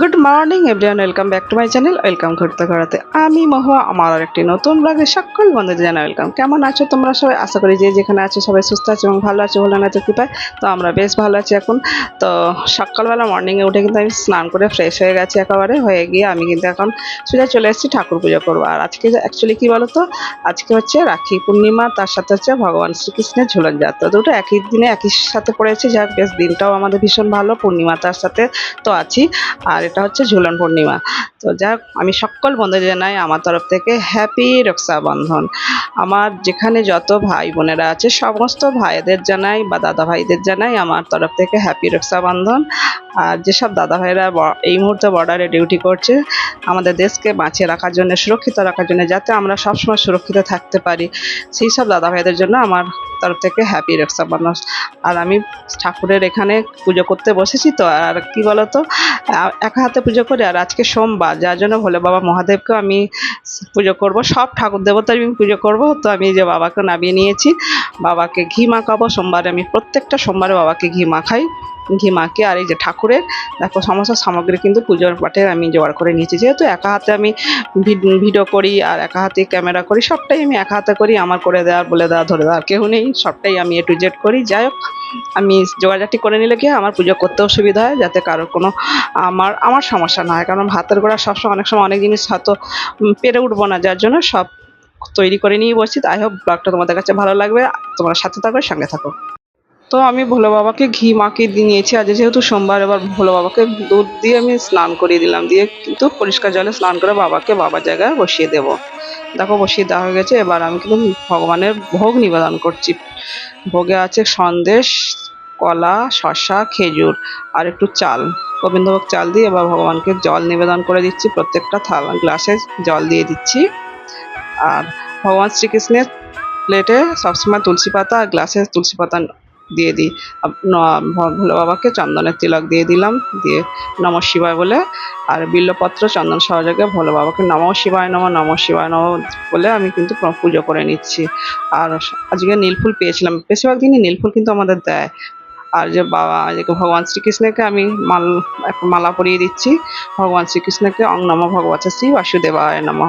Good morning everyone welcome back to my channel welcome ঘুরতে ঘোরাতে। আমি মহুয়া, আমার আর একটি নতুন ব্লগে সকল বন্ধুদের জানাই ওয়েলকাম কেমন আছো তোমরা সবাই? আশা করি যে যেখানে আছো সবাই সুস্থ আছো এবং ভালো আছো বলে না তো কৃপায়। তো আমরা বেশ ভালো আছি এখন। তো সকালবেলা মর্নিংয়ে উঠে কিন্তু আমি স্নান করে ফ্রেশ হয়ে গেছি একেবারে। হয়ে গিয়ে আমি কিন্তু এখন সোজা চলে এসেছি ঠাকুর পুজো করব। আর আজকে অ্যাকচুয়ালি কী বলো তো আজকে হচ্ছে রাখি পূর্ণিমা, তার সাথে হচ্ছে ভগবান শ্রীকৃষ্ণের ঝুলন যাত্রা। দুটো একই দিনে একই সাথে পড়েছে। যাক, বেশ দিনটাও আমাদের ভীষণ ভালো, পূর্ণিমা তার সাথে তো আছি। আর এটা হচ্ছে ঝুলন পূর্ণিমা। তো যাক, আমি সকল বন্ধুদের জানাই আমার তরফ থেকে হ্যাপি রক্ষাবন্ধন। আমার যেখানে যত ভাই বোনেরা আছে, সমস্ত ভাইদের জানাই বা দাদা ভাইদের জানাই আমার তরফ থেকে হ্যাপি রক্ষাবন্ধন। আর যেসব দাদা ভাইরা এই মুহূর্তে বর্ডারে ডিউটি করছে, আমাদের দেশকে বাঁচিয়ে রাখার জন্য, সুরক্ষিত রাখার জন্য যাতে আমরা সবসময় সুরক্ষিত থাকতে পারি, সেই সব দাদা ভাইদের জন্য আমার তরফ থেকে হ্যাপি রক্ষাবন্ধন। আর আমি ঠাকুরের এখানে পুজো করতে বসেছি তো, আর কি বলতো একা হাতে পুজো করি, আর আজকে সোমবার। যার জন্য ভোলে বাবা মহাদেবকেও আমি পুজো করব। সব ঠাকুর দেবতার আমি পুজো করব। তো আমি যে বাবাকে নামিয়ে নিয়েছি। বাবাকে ঘি মাখাবো। সোমবারে আমি প্রত্যেকটা সোমবারে বাবাকে ঘি মাখাই। ঘি মাখিয়ে আর এই যে ঠাকুরের, দেখো সমস্ত সামগ্রী কিন্তু পুজোর পাঠে আমি জোগাড় করে নিয়েছি। যেহেতু একা হাতে আমি ভিড- ভিডিও করি আর একা হাতে ক্যামেরা করি, সবটাই আমি একা হাতে করি, আমার করে দেওয়ার, বলে দেওয়া ধরে দেওয়ার কেউ নেই, সবটাই আমি এ টু জেড করি। যাই হোক, আমি যোগাযোগটি করে নিলে কি আমার পুজো করতেও সুবিধা হয়, যাতে কারোর কোনো আমার আমার সমস্যা না হয়। কারণ হাতের গোড়া সবসময়, অনেক সময় অনেক জিনিস হয়তো পেরে উঠবো না, যার জন্য সব তৈরি করে নিয়ে বসছি। আই হোপ ব্লগটা তোমাদের কাছে ভালো লাগবে, তোমরা সাথে থাকো, সঙ্গে থাকো। তো আমি ভোলে বাবাকে ঘি মাখিয়ে নিয়েছি। আজ যেহেতু সোমবার, এবার ভোলে বাবাকে দুধ দিয়ে আমি স্নান করিয়ে দিলাম। দিয়ে কিন্তু পরিষ্কার জলে স্নান করে বাবাকে বাবার জায়গায় বসিয়ে দেব। দেখো, বসিয়ে দেওয়া হয়ে গেছে। এবার আমি কিন্তু ভগবানের ভোগ নিবেদন করছি। ভোগে আছে সন্দেশ, কলা, শসা, খেজুর আর একটু চাল। গোবিন্দভোগ চাল দিয়ে এবার ভগবানকে জল নিবেদন করে দিচ্ছি। প্রত্যেকটা থাল, গ্লাসে জল দিয়ে দিচ্ছি। আর ভগবান শ্রীকৃষ্ণের প্লেটে সবসময় তুলসী পাতা আর গ্লাসে তুলসী পাতা দিয়ে দিই। ভোলে বাবাকে চন্দনের তিলক দিয়ে দিলাম, দিয়ে নম শিবায় বলে, আর বিল্লপত্র চন্দন সহযোগে ভোলে বাবাকে নম শিবায় নম নম শিবায় নম বলে আমি কিন্তু পুজো করে নিচ্ছি। আর আজকে নীলফুল পেয়েছিলাম। বেশিরভাগ দিনই নীলফুল কিন্তু আমাদের দেয়। আর যে বাবা ভগবান শ্রীকৃষ্ণকে আমি মাল, একটা মালা পরিয়ে দিচ্ছি। ভগবান শ্রীকৃষ্ণকে অং নম ভগবত শ্রী বাসুদেবায় নম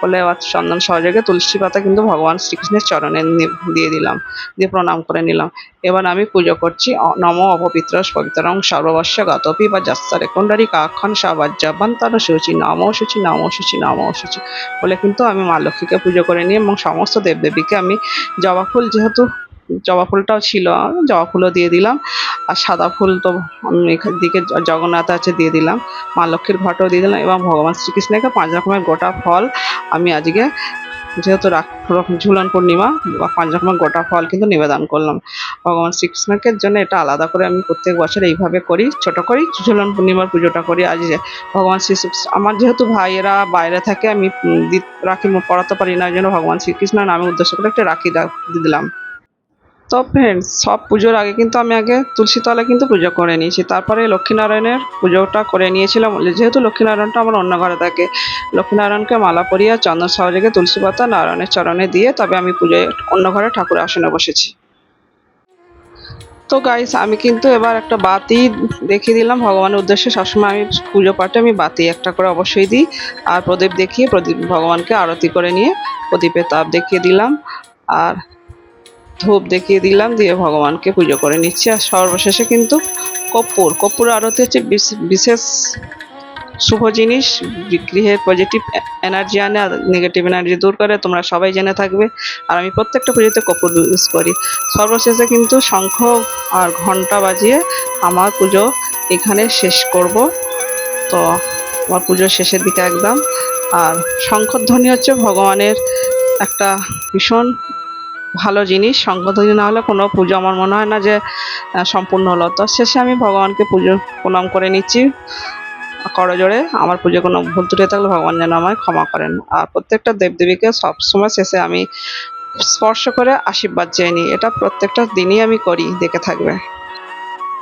বলে চন্দন সহযোগে তুলসী পাতা কিন্তু ভগবান শ্রীকৃষ্ণের চরণে দিয়ে দিলাম, দিয়ে প্রণাম করে নিলাম। এবার আমি পুজো করছি নম অপবিত্র পবিত্রং সর্ববর্ষ গতপি বা যাস্তারে কুণ্ডরী কাক্ষণ সাবাজ্জাবান্তর শুচি নম শুচি নম শুচি নম শুচি বলে কিন্তু আমি মা লক্ষ্মীকে পুজো করে নিই এবং সমস্ত দেবদেবীকে আমি জবা ফুল যেহেতু জবা ফুলটাও ছিল, জবা ফুলও দিয়ে দিলাম। আর সাদা ফুল তো আমি এখান দিকে জগন্নাথ আছে দিয়ে দিলাম। মা লক্ষ্মীর ঘটও দিয়ে দিলাম এবং ভগবান শ্রীকৃষ্ণকে পাঁচ রকমের গোটা ফল আমি আজকে যেহেতু ঝুলন পূর্ণিমা, বা পাঁচ রকমের গোটা ফল কিন্তু নিবেদন করলাম। ভগবান শ্রীকৃষ্ণকে জন্য এটা আলাদা করে আমি প্রত্যেক বছর এইভাবে করি, ছোট করি, ঝুলন পূর্ণিমার পুজোটা করি। আজ ভগবান শ্রী আমার যেহেতু ভাইয়েরা বাইরে থাকে, আমি রাখি, পড়াতে পারি না ওই জন্য ভগবান শ্রীকৃষ্ণের নামে উদ্দেশ্য করে একটা রাখি দিলাম। তো ফ্রেন্ডস সব পুজোর আগে কিন্তু আমি আগে তুলসী তলায় কিন্তু পুজো করে নিয়েছি। তারপরে লক্ষ্মীনারায়ণের পুজোটা করে নিয়েছিলাম। যেহেতু লক্ষ্মীনারায়ণটা আমার অন্য ঘরে থাকে, লক্ষ্মীনারায়ণকে মালা পরিয়ে চন্দন সহযোগে তুলসী পাতা নারায়ণের চরণে দিয়ে তবে আমি পুজোয় অন্য ঘরে ঠাকুরের আসনে বসেছি। তো গাইস আমি কিন্তু এবার একটা বাতি দেখিয়ে দিলাম। ভগবানের উদ্দেশ্যে সবসময় আমি পুজো পাঠে আমি বাতি একটা করে অবশ্যই দিই। আর প্রদীপ দেখিয়ে প্রদীপ ভগবানকে আরতি করে নিয়ে প্রদীপের তাপ দেখিয়ে দিলাম। আর ধূপ দেখিয়ে দিলাম, দিয়ে ভগবানকে পুজো করে নিচ্ছি। আর সর্বশেষে কিন্তু কর্পূর। কর্পূর আরতি হচ্ছে বিশ- বিশেষ শুভ জিনিস। গৃ- গৃহের পজিটিভ এনার্জি আনে আর নেগেটিভ এনার্জি দূর করে। তোমরা সবাই জেনে থাকবে। আর আমি প্রত্যেকটা পুজোতে কর্পূর ইউজ করি। সর্বশেষে কিন্তু শঙ্খ আর ঘণ্টা বাজিয়ে আমার পুজো এখানে শেষ করব। তো আমার পুজোর শেষের দিকে একদম। আর শঙ্খধ্বনি হচ্ছে ভগবানের একটা ভীষণ ভালো জিনিস শঙ্খধ্বনি না হলে কোনো পুজো আমার মনে হয় না যে সম্পূর্ণ হলো। তো শেষে আমি ভগবানকে পুজো প্রণাম করে নিচ্ছি। করজোড়ে আমার পুজো কোনো ভুল ত্রুটি থাকলে ভগবান যেন আমায় ক্ষমা করেন। আর প্রত্যেকটা দেবদেবীকে সবসময় শেষে আমি স্পর্শ করে আশীর্বাদ চেয়ে নিই। এটা প্রত্যেকটা দিনই আমি করি, দেখে থাকবে।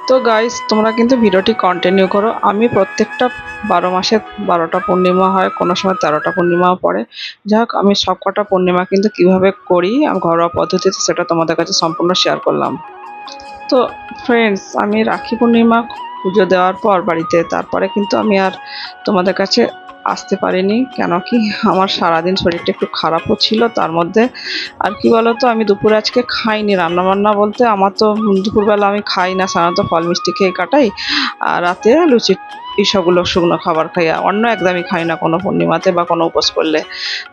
তো গাইস তোমরা কিন্তু ভিডিওটি কন্টিনিউ করো। আমি প্রত্যেকটা বারো মাসে বারোটা পূর্ণিমা হয়, কোনো সময় তেরোটা পূর্ণিমাও পড়ে। যাই হোক, আমি সব কটা পূর্ণিমা কিন্তু কীভাবে করি ঘরোয়া পদ্ধতিতে সেটা তোমাদের কাছে সম্পূর্ণ শেয়ার করলাম। তো ফ্রেন্ডস আমি রাখি পূর্ণিমা, পুজো দেওয়ার পর বাড়িতে, তারপরে কিন্তু আমি আর তোমাদের কাছে আসতে পারিনি, কেন কি? আমার সারাদিন শরীরটা একটু খারাপও ছিল, তার মধ্যে আর কি বলতো, আমি দুপুরে আজকে খাইনি। রান্নাবান্না বলতে আমার তো দুপুরবেলা আমি খাই না, সাধারণত ফল মিষ্টি খেয়ে কাটাই আর রাতে লুচি এইসবগুলো শুকনো খাবার খাই অন্য একদমই খাই না কোনো পূর্ণিমাতে বা কোনো উপোস করলে।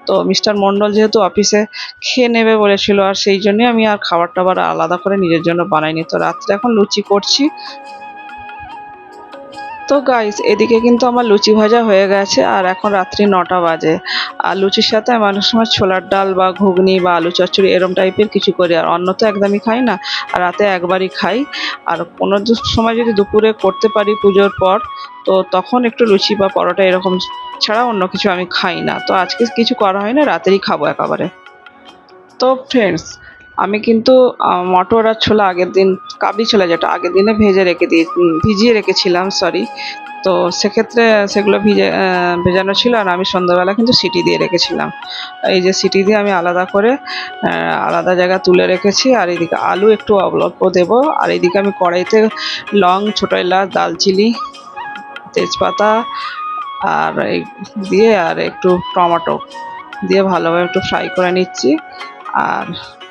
তো মিস্টার মণ্ডল যেহেতু অফিসে খেয়ে নেবে বলেছিল, আর সেই জন্যই আমি আর খাবার টাবার আলাদা করে নিজের জন্য বানাইনি। তো রাত্রে এখন লুচি করছি তো গাইস এদিকে কিন্তু আমার লুচি ভাজা হয়ে গেছে আর এখন রাত্রি নটা বাজে। আর লুচির সাথে আমি অনেক সময় ছোলার ডাল বা ঘুগনি বা আলু চচ্চড়ি এরম টাইপের কিছু করি। আর অন্য তো একদমই খাই না, আর রাতে একবারই খাই। আর কোনো সময় যদি দুপুরে করতে পারি পুজোর পর, তো তখন একটু লুচি বা পরোটা এরকম ছাড়া অন্য কিছু আমি খাই না। তো আজকে কিছু করা হয় না, রাতেরই খাব একেবারে। তো ফ্রেন্ডস আমি কিন্তু মটর আর ছোলা আগের দিন, কাবলি ছোলা যেটা আগের দিনে ভেজে রেখে দিয়ে ভিজিয়ে রেখেছিলাম সরি তো সেক্ষেত্রে সেগুলো ভিজে ভেজানো ছিল আর আমি সন্ধ্যাবেলা কিন্তু সিটি দিয়ে রেখেছিলাম। এই যে সিটি দিয়ে আমি আলাদা করে আলাদা জায়গা তুলে রেখেছি আর এদিকে আলু একটু অল্প দেবো। আর এদিকে আমি কড়াইতে লং, ছোটো এলাচ দালচিনি তেজপাতা আর দিয়ে আর একটু টমেটো দিয়ে ভালোভাবে একটু ফ্রাই করে নিচ্ছি। আর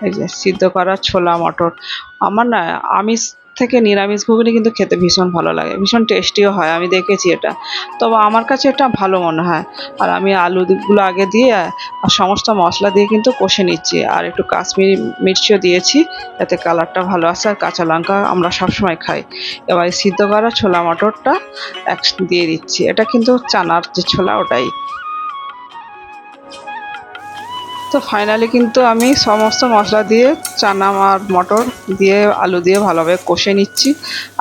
এই যে সিদ্ধ করা ছোলা মটর। আমার না আমিষ থেকে নিরামিষ ঘুগনি কিন্তু খেতে ভীষণ ভালো লাগে, ভীষণ টেস্টিও হয়, আমি দেখেছি এটা। তবে আমার কাছে এটা ভালো মনে হয়। আর আমি আলুগুলো আগে দিয়ে আর সমস্ত মশলা দিয়ে কিন্তু কষে নিচ্ছি। আর একটু কাশ্মীরি মির্চিও দিয়েছি, যাতে কালারটা ভালো আসে আর কাঁচা লঙ্কা আমরা সবসময় খাই। এবার সিদ্ধ করা ছোলা মটরটা এক দিয়ে দিচ্ছি। এটা কিন্তু চানার যে ছোলা, ওটাই। তো ফাইনালি কিন্তু আমি সমস্ত মশলা দিয়ে চানা আর মটর দিয়ে, আলু দিয়ে ভালোভাবে কষে নিচ্ছি।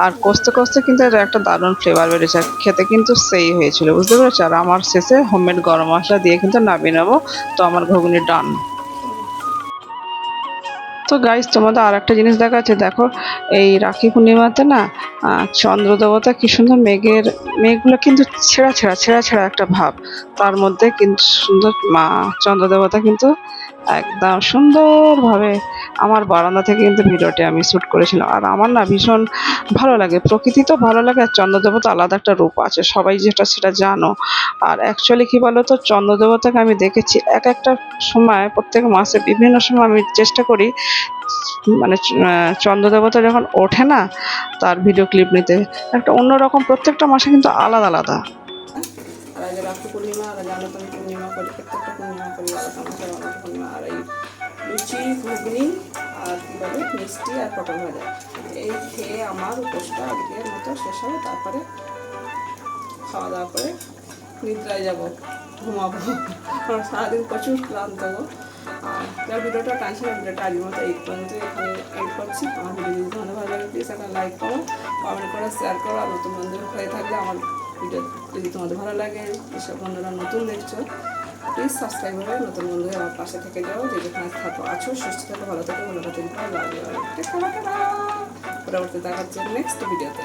আর কষতে কষতে কিন্তু এটা একটা দারুণ ফ্লেভার বেড়েছে আর খেতে কিন্তু সেই হয়েছিল, বুঝতে পেরেছি? আর আমার শেষে হোমমেড গরম মশলা দিয়ে কিন্তু নামিয়ে নেব। তো আমার ঘুগনি ডান তো গাইজ তোমাদের আর একটা জিনিস দেখাচ্ছে, দেখো, এই রাখি পূর্ণিমাতে না চন্দ্র দেবতা কি সুন্দর মেঘের, মেঘগুলো কিন্তু ছেঁড়া ছেঁড়া ছেঁড়া ছেঁড়া একটা ভাব। তার মধ্যে কিন্তু সুন্দর মা চন্দ্র দেবতা কিন্তু একদম সুন্দরভাবে আমার বারান্দা থেকে কিন্তু ভিডিওটি আমি শ্যুট করেছিলাম। আর আমার না ভীষণ ভালো লাগে। প্রকৃতি তো ভালো লাগে, আর চন্দ্রদেবতা আলাদা একটা রূপ আছে। সবাই যেটা সেটা জানো। আর অ্যাকচুয়ালি কী বলো তো চন্দ্রদেবতাকে আমি দেখেছি এক একটা সময়, প্রত্যেক মাসে বিভিন্ন সময় আমি চেষ্টা করি মানে চন্দ্রদেবতা যখন ওঠে না, তার ভিডিও ক্লিপ নিতে। একটা অন্যরকম প্রত্যেকটা মাসে কিন্তু আলাদা আলাদা। আর আজ রাখি পূর্ণিমা আর পূর্ণিমা করি ঘুগনি আর কী বলে মিষ্টি আর পটল ভাজা। এই খেয়ে আমার উপোসটা আজকের মতো শেষ হবে, তারপরে খাওয়া দাওয়া করে নিদ্রায় যাব, ঘুমাবো। কারণ সারাদিন প্রচুর ক্লান্ত গো। আর ভিডিওটা টানছি না ভিডিওটা আজকের মতো এই পর্যন্ত এখানে এড করছি। আমার ভিডিও যদি তোমাদের ভালো লাগে প্লিজ একটা লাইক করো কমেন্ট করো শেয়ার করো, আর নতুন বন্ধু হয়ে থাকলে আমার ভিডিও যদি তোমাদের ভালো লাগে যেসব বন্ধুরা নতুন দেখছ প্লিজ সাবস্ক্রাইব করে নতুন বন্ধু আমার পাশে থেকে যাও, যে যেখানে থাকো, আছো, সুস্থ থাকো, ভালো থাকো ভালো থাকো পরবর্তী দেখাচ্ছে নেক্সট ভিডিওতে